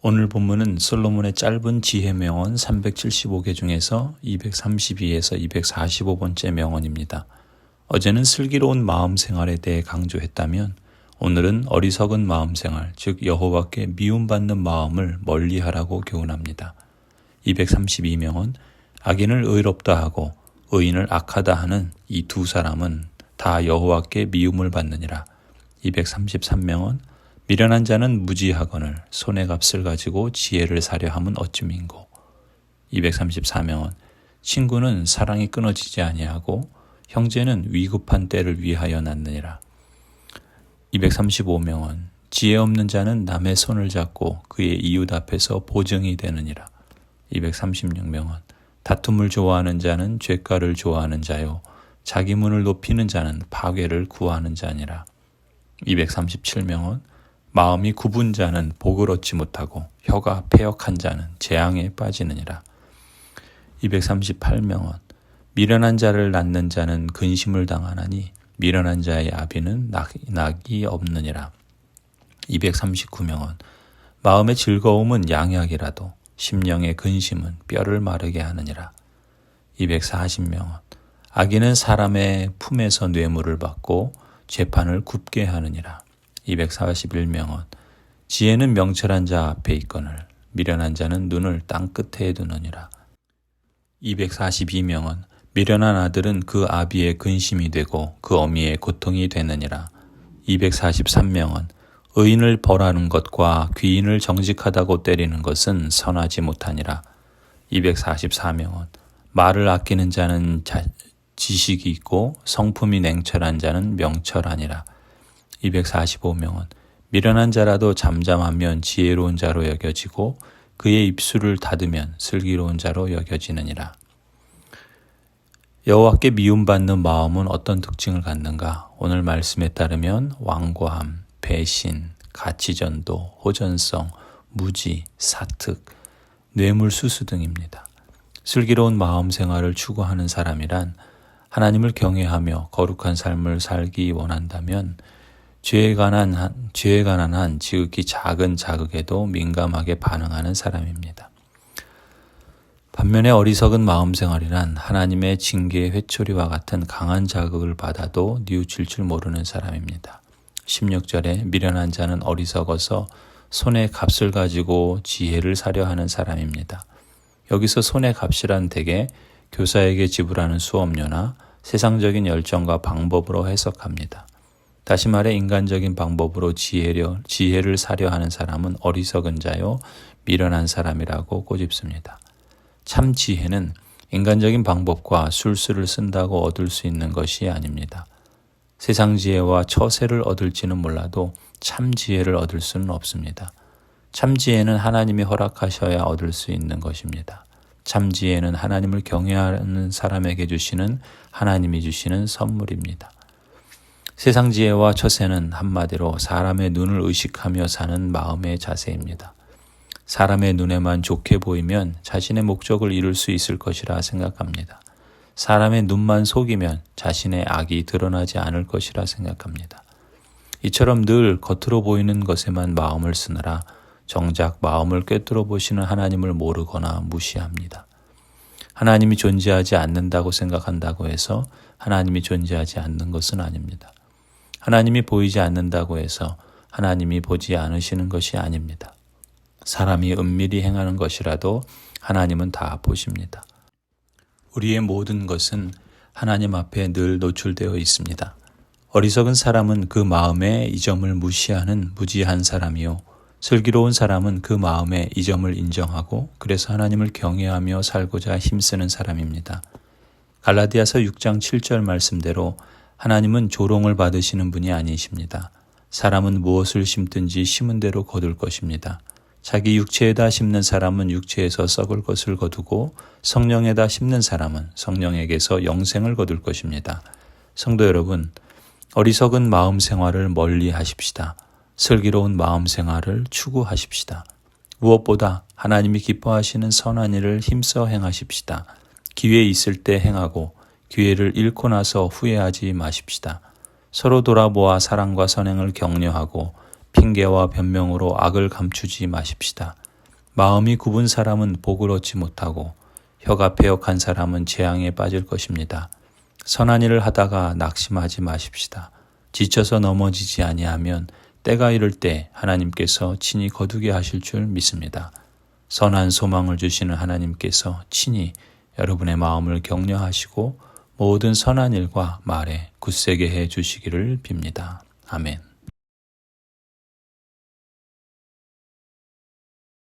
오늘 본문은 솔로몬의 짧은 지혜 명언 375개 중에서 232에서 245번째 명언입니다. 어제는 슬기로운 마음 생활에 대해 강조했다면 오늘은 어리석은 마음 생활, 즉 여호와께 미움받는 마음을 멀리하라고 교훈합니다. 232명은 악인을 의롭다 하고 의인을 악하다 하는 이 두 사람은 다 여호와께 미움을 받느니라. 233명은 미련한 자는 무지하거늘 손의 값을 가지고 지혜를 사려 함은 어찌민고? 234명은 친구는 사랑이 끊어지지 아니하고 형제는 위급한 때를 위하여 낳느니라. 235명은 지혜 없는 자는 남의 손을 잡고 그의 이웃 앞에서 보증이 되느니라. 236명은 다툼을 좋아하는 자는 죄가를 좋아하는 자요 자기 문을 높이는 자는 파괴를 구하는 자니라. 237명은 마음이 굽은 자는 복을 얻지 못하고 혀가 폐역한 자는 재앙에 빠지느니라. 238명은 미련한 자를 낳는 자는 근심을 당하나니 미련한 자의 아비는 낙이 없느니라. 239명은 마음의 즐거움은 양약이라도 심령의 근심은 뼈를 마르게 하느니라. 240명은 악인은 사람의 품에서 뇌물을 받고 재판을 굽게 하느니라. 241명은 지혜는 명철한 자 앞에 있거늘 미련한 자는 눈을 땅 끝에 두느니라. 242명은 미련한 아들은 그 아비의 근심이 되고 그 어미의 고통이 되느니라. 243명은 의인을 벌하는 것과 귀인을 정직하다고 때리는 것은 선하지 못하니라. 244명은 말을 아끼는 자는 자, 지식이 있고 성품이 냉철한 자는 명철하니라. 245명은 미련한 자라도 잠잠하면 지혜로운 자로 여겨지고 그의 입술을 닫으면 슬기로운 자로 여겨지느니라. 여호와께 미움받는 마음은 어떤 특징을 갖는가? 오늘 말씀에 따르면 완고함, 배신, 가치전도, 호전성, 무지, 사특, 뇌물수수 등입니다. 슬기로운 마음 생활을 추구하는 사람이란 하나님을 경외하며 거룩한 삶을 살기 원한다면 죄에 관한 한, 죄에 관한 한 지극히 작은 자극에도 민감하게 반응하는 사람입니다. 반면에 어리석은 마음 생활이란 하나님의 징계의 회초리와 같은 강한 자극을 받아도 뉘우칠 줄 모르는 사람입니다. 16절에 미련한 자는 어리석어서 손의 값을 가지고 지혜를 사려 하는 사람입니다. 여기서 손의 값이란 대개 교사에게 지불하는 수업료나 세상적인 열정과 방법으로 해석합니다. 다시 말해 인간적인 방법으로 지혜려, 지혜를 사려 하는 사람은 어리석은 자요, 미련한 사람이라고 꼬집습니다. 참 지혜는 인간적인 방법과 술수를 쓴다고 얻을 수 있는 것이 아닙니다. 세상 지혜와 처세를 얻을지는 몰라도 참 지혜를 얻을 수는 없습니다. 참 지혜는 하나님이 허락하셔야 얻을 수 있는 것입니다. 참 지혜는 하나님을 경외하는 사람에게 주시는 하나님이 주시는 선물입니다. 세상 지혜와 처세는 한마디로 사람의 눈을 의식하며 사는 마음의 자세입니다. 사람의 눈에만 좋게 보이면 자신의 목적을 이룰 수 있을 것이라 생각합니다. 사람의 눈만 속이면 자신의 악이 드러나지 않을 것이라 생각합니다. 이처럼 늘 겉으로 보이는 것에만 마음을 쓰느라 정작 마음을 꿰뚫어 보시는 하나님을 모르거나 무시합니다. 하나님이 존재하지 않는다고 생각한다고 해서 하나님이 존재하지 않는 것은 아닙니다. 하나님이 보이지 않는다고 해서 하나님이 보지 않으시는 것이 아닙니다. 사람이 은밀히 행하는 것이라도 하나님은 다 보십니다. 우리의 모든 것은 하나님 앞에 늘 노출되어 있습니다. 어리석은 사람은 그 마음에 이 점을 무시하는 무지한 사람이요. 슬기로운 사람은 그 마음에 이 점을 인정하고 그래서 하나님을 경외하며 살고자 힘쓰는 사람입니다. 갈라디아서 6장 7절 말씀대로 하나님은 조롱을 받으시는 분이 아니십니다. 사람은 무엇을 심든지 심은 대로 거둘 것입니다. 자기 육체에다 심는 사람은 육체에서 썩을 것을 거두고 성령에다 심는 사람은 성령에게서 영생을 거둘 것입니다. 성도 여러분, 어리석은 마음 생활을 멀리 하십시다. 슬기로운 마음 생활을 추구하십시다. 무엇보다 하나님이 기뻐하시는 선한 일을 힘써 행하십시다. 기회 있을 때 행하고 기회를 잃고 나서 후회하지 마십시다. 서로 돌아보아 사랑과 선행을 격려하고 핑계와 변명으로 악을 감추지 마십시다. 마음이 굽은 사람은 복을 얻지 못하고 혀가 패역한 사람은 재앙에 빠질 것입니다. 선한 일을 하다가 낙심하지 마십시다. 지쳐서 넘어지지 아니하면 때가 이를 때 하나님께서 친히 거두게 하실 줄 믿습니다. 선한 소망을 주시는 하나님께서 친히 여러분의 마음을 격려하시고 모든 선한 일과 말에 굳세게 해 주시기를 빕니다. 아멘.